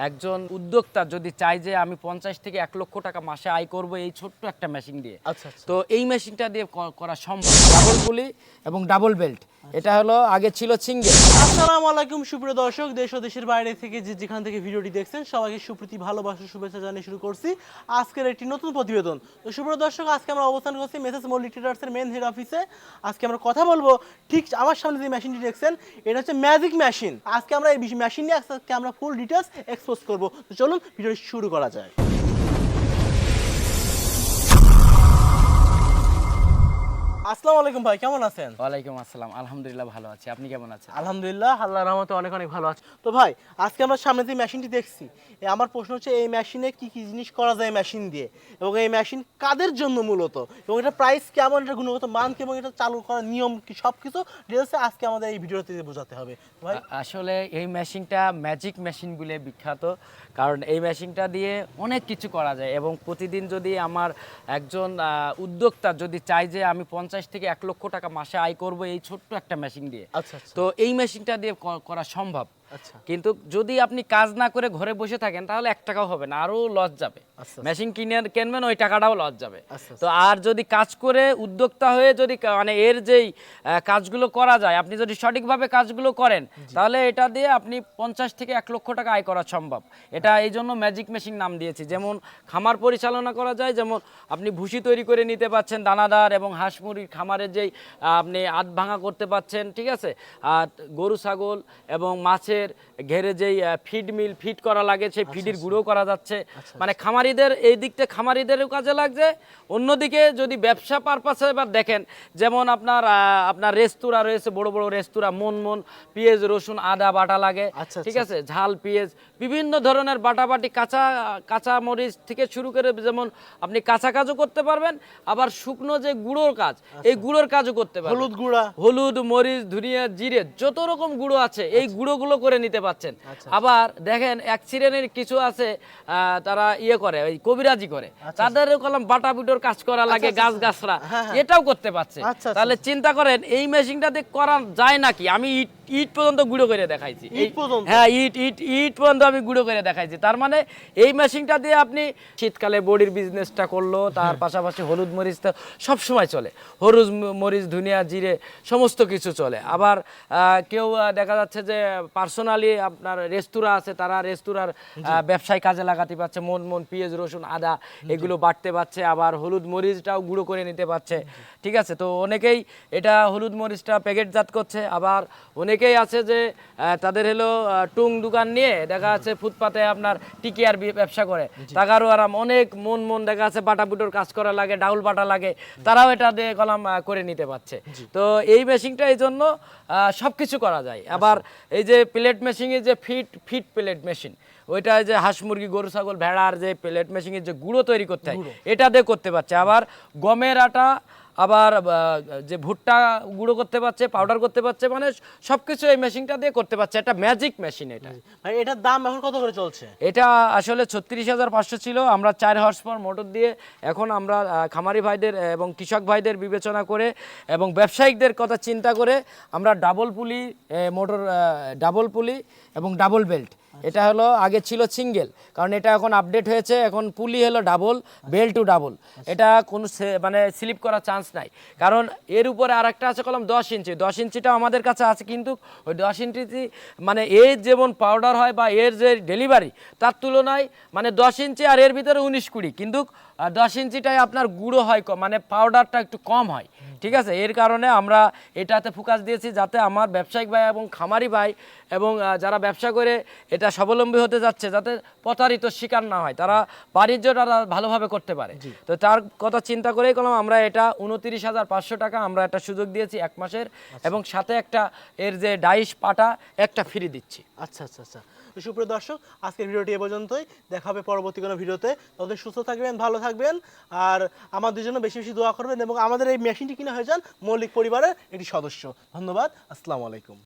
একজন উদ্যোক্তা যদি চায় যে আমি পঞ্চাশ থেকে এক লক্ষ টাকা মাসে আয় করব এই ছোট্ট একটা মেশিন দিয়ে আচ্ছা আচ্ছা। তো এই মেশিনটা দিয়ে করা সম্ভব। ডাবল গুলি এবং ডাবল বেল্ট এটা হলো, আগে ছিল সিঙ্গেল। আসসালামু আলাইকুম, সুপ্রিয় দর্শক, দেশ ও দেশের বাইরে থেকে যে যেখান থেকে ভিডিওটি দেখছেন, সবাইকে সুপ্রীতি, ভালোবাসা, শুভেচ্ছা জানিয়ে শুরু করছি আজকের একটি নতুন প্রতিবেদন। তো সুপ্রিয় দর্শক, আজকে আমরা অবস্থান করছি মেসেজ মল্লিক ট্রেডার্সের মেন হেড অফিসে আজকে আমরা কথা বলব ঠিক আমার সামনে যে মেশিনটি দেখছেন, এটা হচ্ছে ম্যাজিক মেশিন আজকে আমরা এই মেশিন নিয়ে আজকে আমরা ফুল ডিটেলস এক্সপোজ করব। তো চলুন, ভিডিওটি শুরু করা যায় আসসালামু আলাইকুম ভাই কেমন আছেন? ওয়ালাইকুম আসসালাম আলহামদুলিল্লাহ ভালো আছি। আপনি কেমন আছেন? আলহামদুলিল্লাহ আল্লাহর রহমতে অনেক অনেক ভালো আছে। তো ভাই আজকে আমরা সামনে যে মেশিনটি দেখছি আমার প্রশ্ন হচ্ছে এই মেশিনে কি কি জিনিস করা যায় মেশিন দিয়ে? এবং এই মেশিন কাদের জন্য মূলত? এবং এটা প্রাইস কেমন এটা গুণগত মান কেমন এটা চালু করার নিয়ম কি সব কিছু ডিটেলসে আজকে আমাদের এই ভিডিওতে বোঝাতে হবে। ভাই? আসলে এই মেশিনটা ম্যাজিক মেশিন বলে বিখ্যাত। কারণ এই মেশিনটা দিয়ে অনেক কিছু করা যায়। এবং প্রতিদিন যদি আমার একজন উদ্যোক্তা যদি চায় যে আমি পঞ্চাশ থেকে এক লক্ষ টাকা মাসে আয় করব এই ছোট্ট একটা মেশিন দিয়ে। আচ্ছা আচ্ছা। তো এই মেশিনটা দিয়ে করা সম্ভব? কিন্তু যদি আপনি কাজ না করে ঘরে বসে থাকেন তাহলে এক টাকাও হবে না আরও লস যাবে। আচ্ছা। মেশিন কিনে কিনবেন ওই টাকাটাও লস যাবে। আচ্ছা, তো আর যদি কাজ করে উদ্যোক্তা হয়ে যদি মানে এর যেই কাজগুলো করা যায় আপনি যদি সঠিকভাবে কাজগুলো করেন তাহলে এটা দিয়ে আপনি পঞ্চাশ থেকে এক লক্ষ টাকা আয় করা সম্ভব। এটা এই জন্য ম্যাজিক মেশিন নাম দিয়েছি। যেমন খামার পরিচালনা করা যায় যেমন আপনি ভুসি তৈরি করে নিতে পাচ্ছেন দানাদার এবং হাঁস মুরগির খামারের যেই আপনি আধ ভাঙা করতে পাচ্ছেন ঠিক আছে? আর গরু ছাগল এবং মাছের ঘেরে যেই ফিড মিল ফিড করা লাগে সেই ফিডের গুঁড়ো করা যাচ্ছে। মানে খামারিদের এই দিকটা খামারিদেরও কাজে লাগছে। অন্যদিকে যদি ব্যবসা পারপাসে এবার দেখেন যেমন আপনার আপনার রেস্তোরাঁ রয়েছে বড় বড় রেস্তোরাঁ মন মন পেঁয়াজ রসুন আদা বাটা লাগে আচ্ছা, ঠিক আছে? ঝাল পেঁয়াজ বিভিন্ন ধরনের বাটাবাটি কাঁচা কাঁচা মরিচ থেকে শুরু করে যেমন আপনি কাঁচা কাজও করতে পারবেন আবার শুকনো যে গুঁড়োর কাজ এই গুঁড়োর কাজও করতে পারবেন। হলুদ গুঁড়া। হলুদ মরিচ ধনিয়া জিরে যত রকম গুঁড়ো আছে এই গুঁড়োগুলো করে নিতে পাচ্ছেন আবার দেখেন এক শ্রেণির কিছু আছে তারা ইয়ে করে ওই কবিরাজি করে। তাদের কলম বাটা বিটোর কাজ করা লাগে গাছ গাছরা। এটাও করতে পারছে। আচ্ছা, আচ্ছা। তাহলে চিন্তা করেন এই মেশিনটাতে করা যায় নাকি? আমি ইট ইট পর্যন্ত গুঁড়ো করে দেখাইছি? হ্যাঁ ইট ইট ইট পর্যন্ত আমি গুঁড়ো করে দেখাইছি। তার মানে এই মেশিনটা দিয়ে আপনি শীতকালে বডির বিজনেসটা করল তার পাশাপাশি হলুদ মরিচ তো সবসময় চলে। হলুদ মরিচ ধুনিয়া জিরে সমস্ত কিছু চলে। আবার আহ, কেউ দেখা যাচ্ছে যে পার্সোনালি আপনার রেস্তোরাঁ আছে তারা রেস্তোরাঁর ব্যবসায় কাজে লাগাতে পারছে মন মন পেঁয়াজ রসুন আদা এগুলো বাটতে পারছে আবার হলুদ মরিচটাও গুঁড়ো করে নিতে পারছে। ঠিক আছে তো অনেকেই এটা হলুদ মরিচটা প্যাকেটজাত করছে আবার অনেকেই আছে যে তাদের হলো টুং দোকান নিয়ে দেখা যাচ্ছে ফুটপাতে আপনার টিকিয়ার ব্যবসা করে। টাকারও আরাম অনেক মন মন দেখা যাচ্ছে বাটা বুটোর কাজ করা লাগে ডাউল বাটা লাগে তারাও এটা দিয়ে কলাম করে নিতে পারছে। তো এই মেশিনটা এই জন্য সব কিছু করা যায়। আবার এই যে প্লেট মেশিনে যে ফিট ফিট প্লেট মেশিন ওইটা যে হাঁস মুরগি গরু ছাগল ভেড়ার যে প্লেট মেশিনের যে গুঁড়ো তৈরি করতে হয় এটা দিয়ে করতে পারছে। আবার গমের আটা আবার যে ভুট্টা গুঁড়ো করতে পারছে পাউডার করতে পারছে মানে সবকিছু এই মেশিনটা দিয়ে করতে পারছে। একটা ম্যাজিক মেশিন এটা। ভাই এটার দাম এখন কত করে চলছে? এটা আসলে ছত্রিশ হাজার পাঁচশো ছিল। আমরা চার হর্স পাওয়ার মোটর দিয়ে এখন আমরা খামারি ভাইদের এবং কৃষক ভাইদের বিবেচনা করে এবং ব্যবসায়িকদের কথা চিন্তা করে আমরা ডাবল পুলি মোটর ডাবল পুলি এবং ডাবল বেল্ট এটা হলো, আগে ছিল সিঙ্গেল, কারণ এটা এখন আপডেট হয়েছে, এখন পুলি হলো ডাবল বেল টু ডাবল এটা কোনো মানে স্লিপ করার চান্স নাই। কারণ এর উপরে আরেকটা আছে কলম দশ ইঞ্চি। দশ ইঞ্চিটা আমাদের কাছে আছে, কিন্তু ওই দশ ইঞ্চি মানে এর যেমন পাউডার হয় বা এর যে ডেলিভারি তার তুলনায় মানে দশ ইঞ্চি আর এর ভিতরে উনিশ কুড়ি। কিন্তু দশ ইঞ্চিটাই আপনার গুঁড়ো হয় মানে পাউডারটা একটু কম হয়। ঠিক আছে? এর কারণে আমরা এটাতে ফোকাস দিয়েছি যাতে আমার ব্যবসায়িক ভাই এবং খামারি ভাই এবং যারা ব্যবসা করে এটা স্বাবলম্বী হতে যাচ্ছে যাতে প্রতারিত শিকার না হয়। তারা বাণিজ্যটা তারা ভালোভাবে করতে পারে। তো তার কথা চিন্তা করেই করলাম আমরা এটা উনত্রিশ হাজার পাঁচশো টাকা আমরা একটা সুযোগ দিয়েছি এক মাসের এবং সাথে একটা এর যে ডাইশ পাটা একটা ফ্রি দিচ্ছি। আচ্ছা আচ্ছা আচ্ছা। সুপ্রিয় দর্শক আজকের ভিডিওটি এ পর্যন্তই। দেখা হবে পরবর্তী কোনো ভিডিওতে। তাদের সুস্থ থাকবেন ভালো থাকবেন আর আমাদের জন্য বেশি বেশি দোয়া করবেন এবং আমাদের এই মেশিনটি কিনা হয়ে যান মৌলিক পরিবারের একটি সদস্য। ধন্যবাদ আসসালামু আলাইকুম।